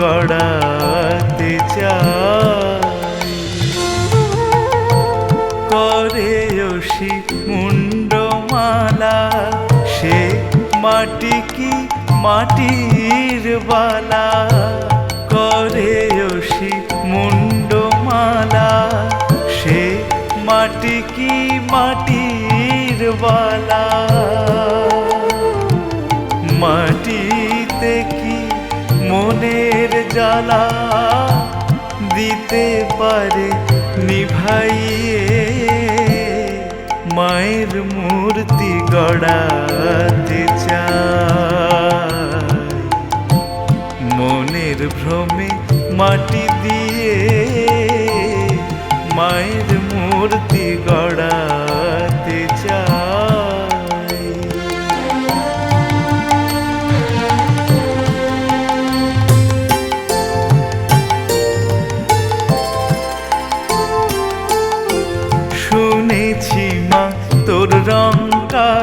গড়াতে চাই। করে ওষি মুন্ডমালা, সে মাটি কি মাটির বালা? করে ওষি মুন্ডমালা, সে মাটি কি মাটির বালা? জ্বালা দিতে পারে নিভাইয়ে মায়ের মূর্তি গড়াতে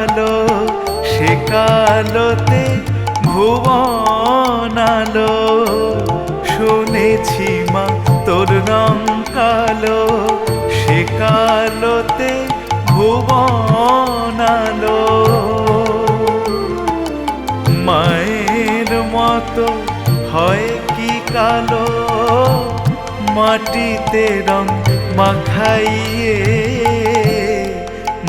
কালো, সে কালোতে ভুবন আলো। শুনেছি মা, তোর রং কালো, সে কালোতে ভুবন আলো। মায়ের মতো হয় কি কালো, মাটিতে রং মাখাইয়ে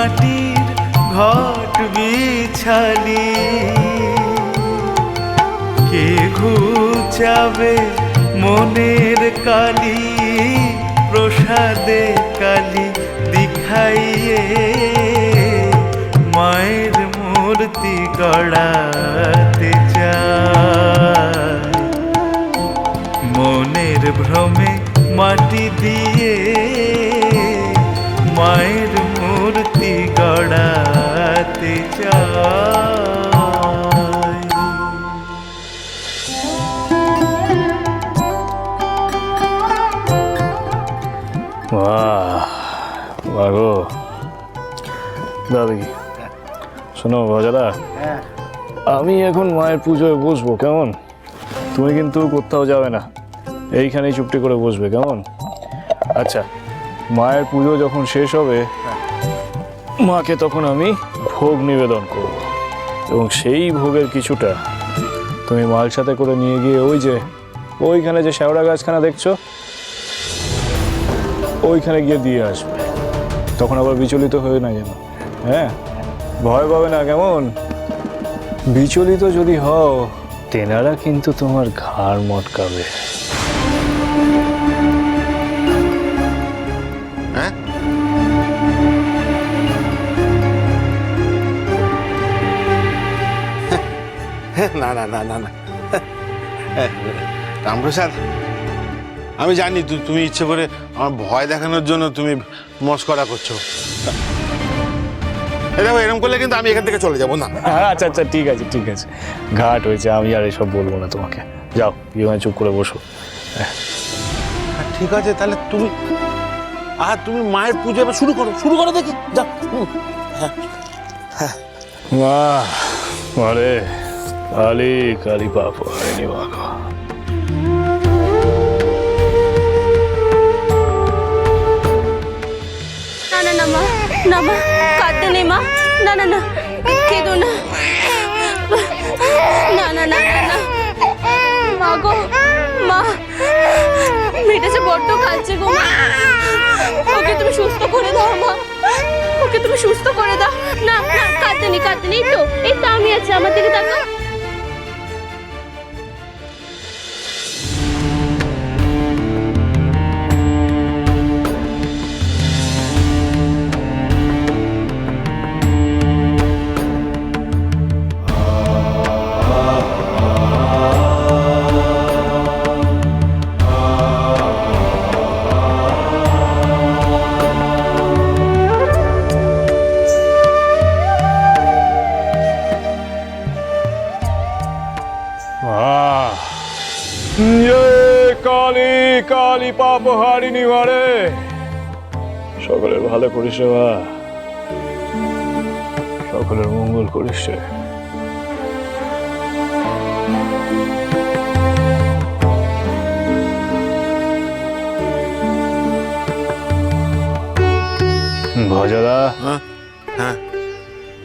মাটির ঘট বিছালি। কে ঘুচাবে মনের কালি প্রসাদে কালি দিখাইয়ে মায়ের মূর্তি গড়াতে চাই বাহ গো দাদা শোনো বাজারা আমি এখন মায়ের পুজোয় বসবো কেমন? তুমি কিন্তু কোথাও যাবে না। এইখানেই চুপটি করে বসবে কেমন? আচ্ছা মায়ের পুজো যখন শেষ হবে মাকে তখন আমি ভোগ নিবেদন করব। এবং সেই ভোগের কিছুটা তুমি মাল সাথে করে নিয়ে গিয়ে ওই যে ওইখানে যে শ্যাওড়া গাছখানা দেখছ ওইখানে গিয়ে দিয়ে আসবে। তখন আবার বিচলিত হয়ে না যেন। হ্যাঁ? ভয় পাবে না, কেমন? বিচলিত যদি হও, তেনারা কিন্তু তোমার ঘাড় মটকাবে। হ্যাঁ? না না না না না। রামপ্রসাদ, আমি জানি তুমি ইচ্ছে করে আমার ভয় দেখানোর জন্য তুমি মস্করা করছ। দেখো এরকম করলে কিন্তু আমি এখান থেকে চলে যাব না? হ্যাঁ, আচ্ছা আচ্ছা ঠিক আছে ঠিক আছে। ঘাট হয়েছে আমি আর এসব বলব না তোমাকে। যাও পিওনে চুপ করে বসো। ঠিক আছে তাহলে তুমি আর তুমি মায়ের পুজো এবার শুরু করো শুরু করো দেখি যাও। হ্যাঁ হ্যাঁ। মা আরে কালী কালী বাপ হয়নি বাবা না মা, কাঁদতে নেই মা। না না না, কেঁদো না। না না না না মা গো, মা মেয়েটা বড্ড কাঁদছে গো মা। ওকে তুমি সুস্থ করে দাও মা। ওকে তুমি সুস্থ করে দাও। না না, কাঁদতে নেই কাঁদতে নেই। তো, এই তো আমি আছি, আমার দিকে তাকা কালী পাপ হারিনি মারে সকলের ভালো করিস মা। সকলের মঙ্গল করিস ভজদা হ্যাঁ হ্যাঁ।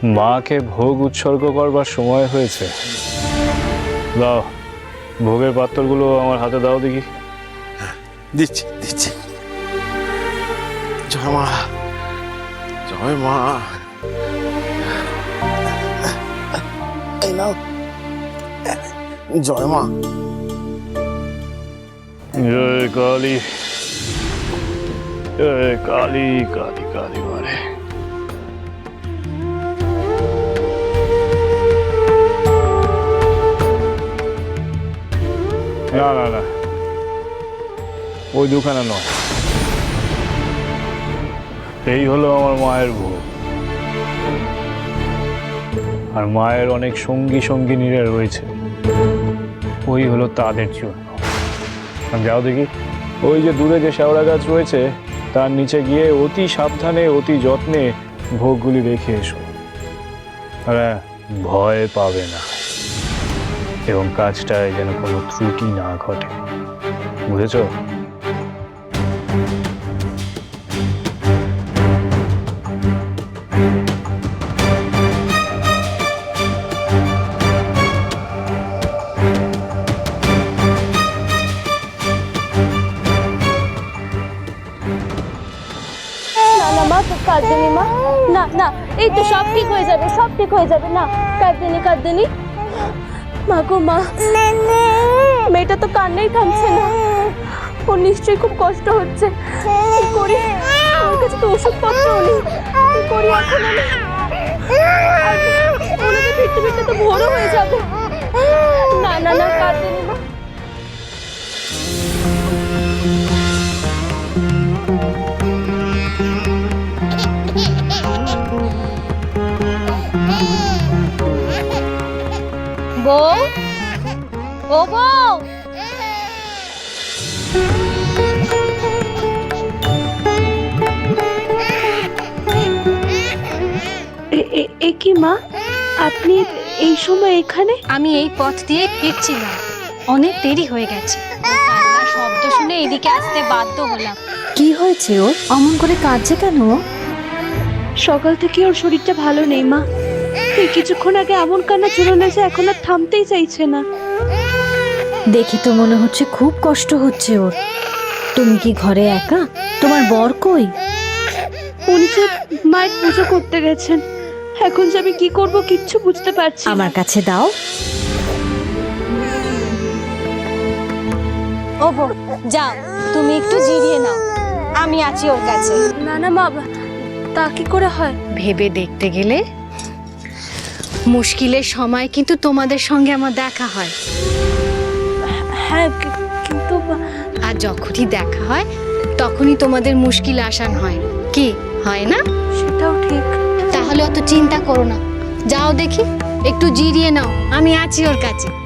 মাকে ভোগ উৎসর্গ করবার সময় হয়েছে। দাও ভোগের পাত্রগুলো আমার হাতে দাও দেখি। দিচ্ছি দিচ্ছি জয় মা জয় মা এই নাও জয় মা জয় কালী জয় কালী কালী কালী মারে না না না ওই দুখানা নয়। এই হলো আমার মায়ের ভোগ। আর মায়ের অনেক সঙ্গী সঙ্গিনীরা রয়েছে। ওই হলো তাদের জন্য। যাও দেখি। ওই যে দূরে যে শেওড়া গাছ রয়েছে তার নিচে গিয়ে অতি সাবধানে অতি যত্নে ভোগগুলি রেখে এসো। হ্যাঁ, ভয় পাবে না। এবং কাজটায় যেন কোনো ত্রুটি না ঘটে। বুঝেছ? না না মা কাঁদতে নেই মা না না এই তো সব ঠিক হয়ে যাবে সব ঠিক হয়ে যাবে না কাঁদতে নেই কাঁদতে নেই মা গো মা মেয়েটা তো কান্নাই থামছে না। ওর নিশ্চয়ই খুব কষ্ট হচ্ছে। করি, আমার কাছে তো ওষুধপত্র নেই। করি, এখন আমি ফিরতে ফিরতে তো হয়ে যাবে। না না না ও বউ? এ কি মা? আপনি এই সময় এখানে? আমি এই পথ দিয়ে ফিরছিলাম অনেক দেরি হয়ে গেছে। কান্নার শব্দ শুনে এদিকে আসতে বাধ্য হলাম। কি হয়েছে ওর? অমন করে কাঁদছে কেন ও? সকাল থেকে ওর শরীরটা ভালো নেই মা। এই কিছুক্ষণ আগে এমন কান্না চলে যে এখন আর থামতেই চাইছে না। দেখি তো মনে হচ্ছে খুব কষ্ট হচ্ছে ওর। তুমি কি ঘরে একা? তোমার বর কই? উনি যে মায়ের পুজো করতে গেছেন। এখন যে আমি কি করব কিচ্ছু বুঝতে পারছি না। আমার কাছে দাও। ও বউ যাও তুমি একটু জিরিয়ে নাও। আমি আছি ওর কাছে। না না মা তা কি করে হয়? ভেবে দেখতে গেলে মুশকিলের সময় কিন্তু তোমাদের সঙ্গে আমার দেখা হয়। হ্যাঁ কি- কিন্তু আর যখনই দেখা হয় তখনই তোমাদের মুশকিল আসান হয়। কি হয় না? সেটাও ঠিক। তাহলে অত চিন্তা করো না। যাও দেখি একটু জিরিয়ে নাও। আমি আছি ওর কাছে।